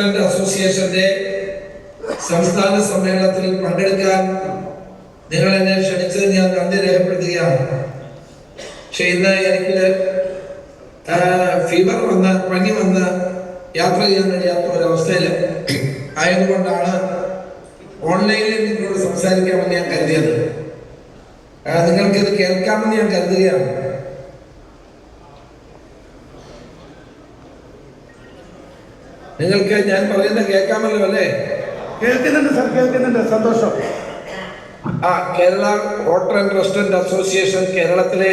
Hotel അസോസിയേഷന്റെ സംസ്ഥാന സമ്മേളനത്തിൽ പങ്കെടുക്കാൻ നിങ്ങൾ എന്നെ ക്ഷണിച്ചത് ഞാൻ നന്ദി രേഖപ്പെടുത്തുകയാണ്. പക്ഷെ ഇന്ന് എനിക്ക് ഫീവർ വന്ന് പനി വന്ന് യാത്ര ചെയ്യാൻ കഴിയാത്ത ഒരവസ്ഥയിൽ ആയതുകൊണ്ടാണ് ഓൺലൈനിൽ നിങ്ങളോട് സംസാരിക്കാമെന്ന് ഞാൻ കരുതിയത്. നിങ്ങൾക്ക് നിങ്ങൾക്കിത് കേൾക്കാമെന്ന് ഞാൻ കരുതുകയാണ്. നിങ്ങൾക്ക് ഞാൻ പറയുന്നത് കേൾക്കാമല്ലോ അല്ലേ? കേൾക്കുന്നുണ്ട് സാർ കേൾക്കുന്നുണ്ട്. സന്തോഷം. ആ Kerala hotel and restaurant association കേരളത്തിലെ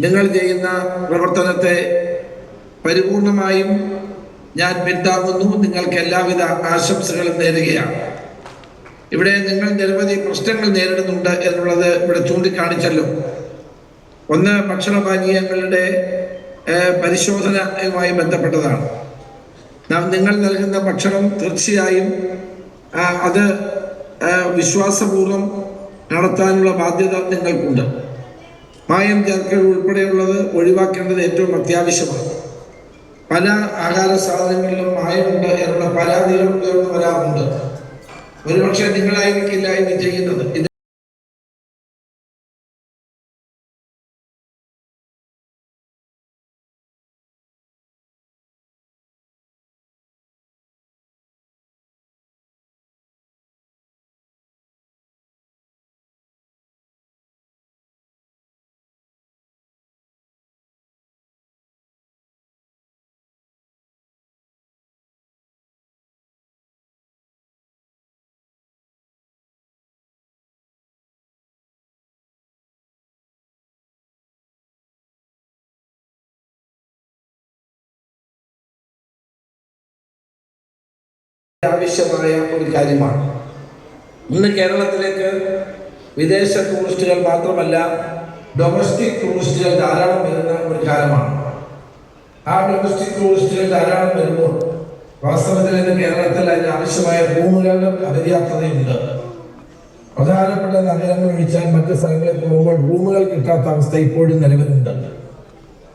നിങ്ങൾ ചെയ്യുന്ന പ്രവർത്തനത്തെ പരിപൂർണമായും ഞാൻ പിന്താങ്ങുന്നു നിങ്ങൾക്ക് എല്ലാവിധ ആശംസകളും നേരുകയാണ്. ഇവിടെ നിങ്ങൾ നിരവധി പ്രശ്നങ്ങൾ നേരിടുന്നുണ്ട് എന്നുള്ളത് ഇവിടെ ചൂണ്ടിക്കാണിച്ചല്ലോ. ഒന്ന് ഭക്ഷണപാനീയങ്ങളുടെ പാനീയങ്ങളുടെ പരിശോധനയുമായി ബന്ധപ്പെട്ടതാണ്. നാം നിങ്ങൾ നൽകുന്ന ഭക്ഷണം തീർച്ചയായും അത് വിശ്വാസപൂർവം നടത്താനുള്ള ബാധ്യത നിങ്ങൾക്കുണ്ട്. മായം ചേർക്കൽ ഉൾപ്പെടെയുള്ളത് ഒഴിവാക്കേണ്ടത് ഏറ്റവും അത്യാവശ്യമാണ്. പല ആഹാര സാധനങ്ങളിലും മായമുണ്ട് എന്നുള്ള പരാതികൾ ഉയർന്നു വരാറുണ്ട്. ഒരുപക്ഷെ നിങ്ങളായിരിക്കില്ല ഇത് ചെയ്യുന്നത്. ആവശ്യമായ ഒരു കാര്യമാണ്. ഇന്ന് കേരളത്തിലേക്ക് വിദേശ ടൂറിസ്റ്റുകൾ മാത്രമല്ല ഡൊമസ്റ്റിക് ടൂറിസ്റ്റുകൾ ധാരാളം വരുന്ന ഒരു കാലമാണ്. ആ ഡൊമസ്റ്റിക് ടൂറിസ്റ്റുകൾ ധാരാളം വരുമ്പോൾ വാസ്തവത്തിൽ ഇന്ന് കേരളത്തിൽ അതിന് ആവശ്യമായ ഭൂമികളുടെ അപര്യാപ്തതയുണ്ട്. പ്രധാനപ്പെട്ട നഗരങ്ങൾ ഒഴിച്ചാൽ മറ്റ് സ്ഥലങ്ങളിൽ പോകുമ്പോൾ റൂമുകൾ കിട്ടാത്ത അവസ്ഥ ഇപ്പോഴും നിലവിലുണ്ട്.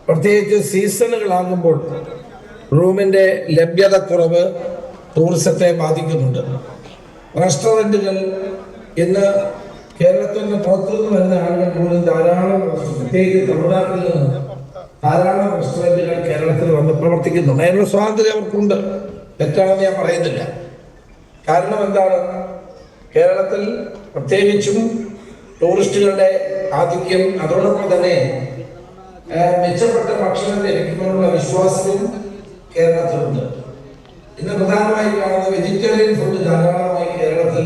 പ്രത്യേകിച്ച് സീസണുകളാകുമ്പോൾ റൂമിന്റെ ലഭ്യത കുറവ് ടൂറിസത്തെ ബാധിക്കുന്നുണ്ട്. റെസ്റ്റോറന്റുകൾ ഇന്ന് കേരളത്തിൽ നിന്ന് പുറത്തുനിന്ന് വരുന്ന ആളുകൾ പോലും ധാരാളം പ്രത്യേകിച്ച് തമിഴ്നാട്ടിൽ നിന്ന് ധാരാളം റെസ്റ്റോറന്റുകൾ കേരളത്തിൽ വന്ന് പ്രവർത്തിക്കുന്നുണ്ട്. അതിനുള്ള സ്വാതന്ത്ര്യം അവർക്കുണ്ട്. തെറ്റാണെന്ന് ഞാൻ പറയുന്നില്ല. കാരണം എന്താണ്? കേരളത്തിൽ പ്രത്യേകിച്ചും ടൂറിസ്റ്റുകളുടെ ആധിക്യം അതോടൊപ്പം തന്നെ മെച്ചപ്പെട്ട ഭക്ഷണം ലഭിക്കുമെന്നുള്ള വിശ്വാസവും കേരളത്തിലുണ്ട്. ഇന്ന് പ്രധാനമായി കാണുന്ന വെജിറ്റേറിയൻ ഫുഡ് ധാരാളമായി കേരളത്തിൽ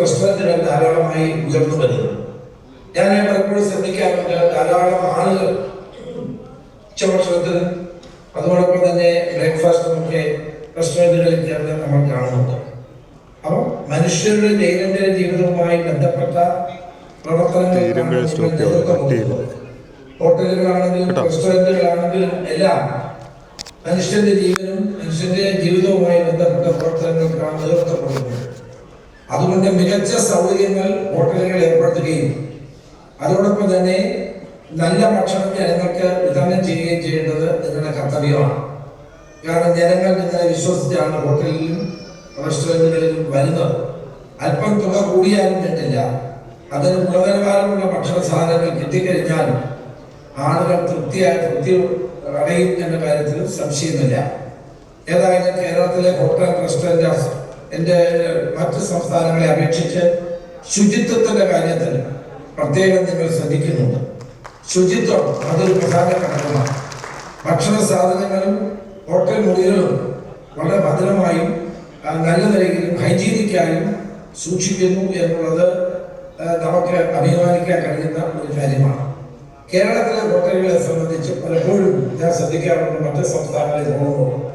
റെസ്റ്റോറന്റുകൾ ധാരാളമായി ഉയർന്നു വരുന്നു ഞാൻ പലപ്പോഴും ശ്രദ്ധിക്കാറുണ്ട് ധാരാളം ആളുകൾ ഉച്ചഭക്ഷണത്തിന് അതോടൊപ്പം തന്നെ ബ്രേക്ക്ഫാസ്റ്റും ഒക്കെ റെസ്റ്റോറന്റുകളിൽ ചേർന്ന് നമ്മൾ കാണുന്നുണ്ട് അപ്പം മനുഷ്യരുടെ ദൈനംദിന ജീവിതവുമായി ബന്ധപ്പെട്ട പ്രവർത്തനങ്ങൾ. ഹോട്ടലുകളാണെങ്കിലും. റെസ്റ്റോറന്റുകളാണെങ്കിലും എല്ലാം മനുഷ്യന്റെ ജീവനും മനുഷ്യന്റെ ജീവിതവുമായി ബന്ധപ്പെട്ട പ്രവർത്തനങ്ങൾക്കാണ് നിലനിർത്തപ്പെടുന്നത് അതുകൊണ്ട് മികച്ച സൗകര്യങ്ങൾ ഹോട്ടലുകൾ ഏർപ്പെടുത്തുകയും അതോടൊപ്പം തന്നെ നല്ല ഭക്ഷണം ജനങ്ങൾക്ക് വിതരണം ചെയ്യുകയും ചെയ്യേണ്ടത് നിങ്ങളുടെ കർത്തവ്യമാണ്. കാരണം ജനങ്ങൾ നിങ്ങളെ വിശ്വസിച്ചാണ് ഹോട്ടലിലും റെസ്റ്റോറന്റുകളിലും വരുന്നത്. അല്പം തുക കൂടിയാലും വേണ്ടില്ല അതിന് ഗുണനിലവാരമുള്ള ഭക്ഷണ സാധനങ്ങൾ കിട്ടിക്കഴിഞ്ഞാൽ ആളുകൾ തൃപ്തിയായി തൃപ്തി അടയും എന്ന കാര്യത്തിൽ സംശയമില്ല. ഏതായാലും കേരളത്തിലെ ഹോട്ടൽ റെസ്റ്റോറന്റ് എന്റെ മറ്റ് സംസ്ഥാനങ്ങളെ അപേക്ഷിച്ച് ശുചിത്വത്തിന്റെ കാര്യത്തിൽ പ്രത്യേകം നിങ്ങൾ ശ്രദ്ധിക്കുന്നുണ്ട്. ശുചിത്വം അതൊരു പ്രധാന ഘടകമാണ്. ഭക്ഷണ സാധനങ്ങളും ഹോട്ടൽ മുറികളും വളരെ ഭദ്രമായും നല്ല നിലയിലും ഹൈജീനിക്കായും സൂക്ഷിക്കുന്നു എന്നുള്ളത് നമുക്ക് അഭിമാനിക്കാൻ കഴിയുന്ന ഒരു കാര്യമാണ്. കേരളത്തിലെ ഹോട്ടലുകളെ ശ്രദ്ധിക്കാറുണ്ട് മറ്റ് സംസ്ഥാനങ്ങളിൽ പോകുമ്പോൾ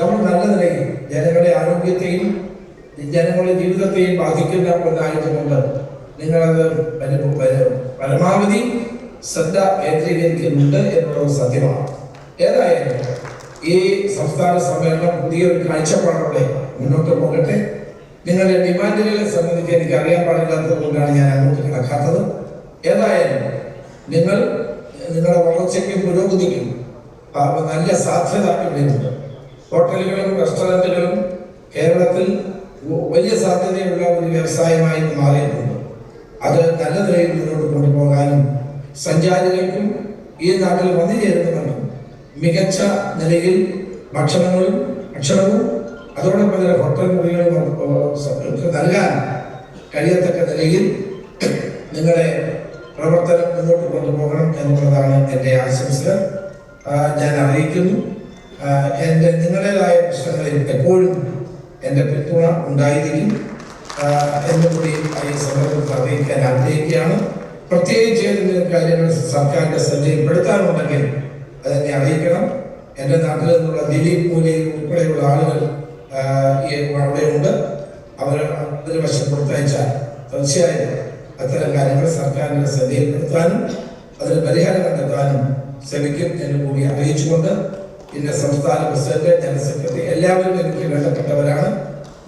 നമ്മൾ നല്ല നിലയിൽ ജനങ്ങളുടെ ആരോഗ്യത്തെയും ജനങ്ങളുടെ ജീവിതത്തെയും ബാധിക്കുന്ന ഒന്നായതുകൊണ്ട് നിങ്ങളത് പരി- പരി- പരമാവധി ശ്രദ്ധ കേന്ദ്രീകരിക്കുന്നുണ്ട് എന്നുള്ളത് സത്യമാണ്. ഏതായാലും ഈ സംസ്ഥാന സമ്മേളനം പുതിയൊരു കാഴ്ചപ്പാടോടെ മുന്നോട്ട് പോകട്ടെ. നിങ്ങളുടെ ഡിമാൻഡുകളെ സംബന്ധിച്ച് എനിക്ക് അറിയാൻ പാടില്ലാത്തത് ഞാൻ അങ്ങോട്ട് കിടക്കാത്തത്. ഏതായാലും നിങ്ങൾ നിങ്ങളുടെ വളർച്ചയ്ക്കും പുരോഗതിക്കും നല്ല സാധ്യത ഇവിടെയുണ്ട്. ഹോട്ടലുകളും റെസ്റ്റോറന്റുകളും കേരളത്തിൽ വലിയ സാധ്യതയുള്ള ഒരു വ്യവസായമായി മാറിയിട്ടുണ്ട്. അത് നല്ല നിലയിൽ മുന്നോട്ട് കൊണ്ടുപോകാനും സഞ്ചാരികൾക്കും ഈ നാട്ടിൽ വന്നു ചേരുന്നവർക്കും മികച്ച നിലയിൽ ഭക്ഷണങ്ങളും ഭക്ഷണവും അതോടൊപ്പം തന്നെ ഹോട്ടൽ മുറികളും നൽകാൻ കഴിയത്തക്ക നിലയിൽ നിങ്ങളുടെ പ്രവർത്തനം മുന്നോട്ട് കൊണ്ടുപോകണം എന്നുള്ളതാണ് എന്റെ ആശംസകൾ ആ, ഞാൻ അറിയിക്കുന്നു. എന്റെ നിങ്ങളുടേതായ പ്രശ്നങ്ങളിൽ എപ്പോഴും എന്റെ പിന്തുണ ഉണ്ടായിരിക്കും. എന്നുകൂടി ഈ സമയത്ത് അറിയിക്കാൻ ആഗ്രഹിക്കുകയാണ്. പ്രത്യേകിച്ച് ഏതെങ്കിലും കാര്യങ്ങൾ സർക്കാരിന്റെ ശ്രദ്ധയിൽപ്പെടുത്താനുണ്ടെങ്കിൽ അതെന്നെ അറിയിക്കണം. എന്റെ നാട്ടിൽ നിന്നുള്ള ദിലീപ് മൂലയിൽ ഉൾപ്പെടെയുള്ള ആളുകൾ അവിടെയുണ്ട്. അവർ അതിന് വശം കൊടുത്തയച്ചാൽ തീർച്ചയായും അത്തരം കാര്യങ്ങൾ സർക്കാരിന്റെ ശ്രദ്ധയിൽപ്പെടുത്താനും അതിന് പരിഹാരം കണ്ടെത്താനും ശ്രമിക്കും എന്നെ കൂടി അറിയിച്ചുകൊണ്ട് ഇതിന്റെ സംസ്ഥാന പ്രസിഡന്റ് ജനറൽ സെക്രട്ടറി എല്ലാവരും എനിക്ക് വേണ്ടപ്പെട്ടവരാണ്.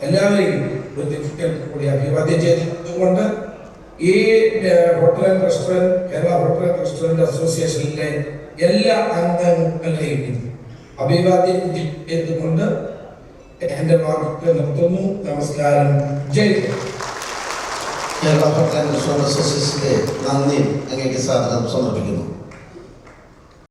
എല്ലാവരെയും കൂടി അഭിവാദ്യം ചെയ്തുകൊണ്ട് ഈ hotel and restaurant Kerala hotel and restaurant അസോസിയേഷനിലെ എല്ലാ അംഗങ്ങളെയും അഭിവാദ്യം ചെയ്തുകൊണ്ട് എന്റെ വാക്ക് നിർത്തുന്നു. നമസ്കാരം. ജയ്. കേരള ഹോട്ടൽ ആൻഡ് റെസ്റ്റോറന്റ് അസോസിയേഷന്റെ നന്ദി. അങ്ങേക്ക് സാധനം സമർപ്പിക്കുന്നു.